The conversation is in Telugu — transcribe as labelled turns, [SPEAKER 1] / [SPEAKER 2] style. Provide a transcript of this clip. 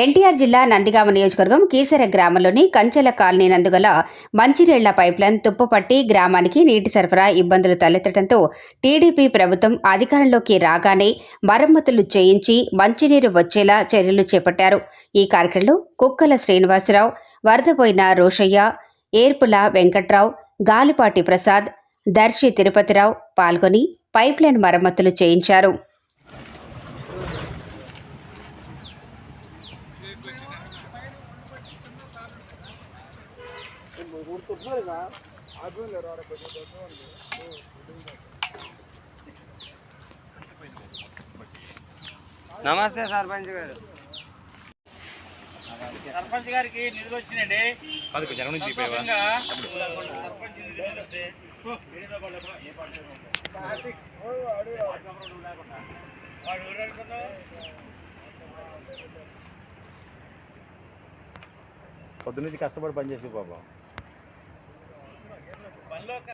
[SPEAKER 1] ఎన్టీఆర్ జిల్లా నందిగామ నియోజకవర్గం కీసర గ్రామంలోని కంచెల కాలనీ నందుగల మంచినీళ్ళ పైప్లైన్ తుప్పుపట్టి గ్రామానికి నీటి సరఫరా ఇబ్బందులు తలెత్తడంతో టీడీపీ ప్రభుత్వం అధికారంలోకి రాగానే మరమ్మతులు చేయించి మంచినీరు వచ్చేలా చర్యలు చేపట్టారు. ఈ కార్యక్రమంలో కుక్కల శ్రీనివాసరావు వరదపోయిన రోషయ్య ఏర్పుల వెంకట్రావు గాలిపాటి ప్రసాద్ దర్శి తిరుపతిరావు పాల్గొని పైప్లైన్ మరమ్మతులు చేయించారు.
[SPEAKER 2] నమస్తే సర్పంచ్ గారు.
[SPEAKER 3] సర్పంచ్ గారికి నిధులు వచ్చినాయండి. సంతోషంగా సర్పంచ్
[SPEAKER 4] పొద్దున్నది కష్టపడి పనిచేసి పాపం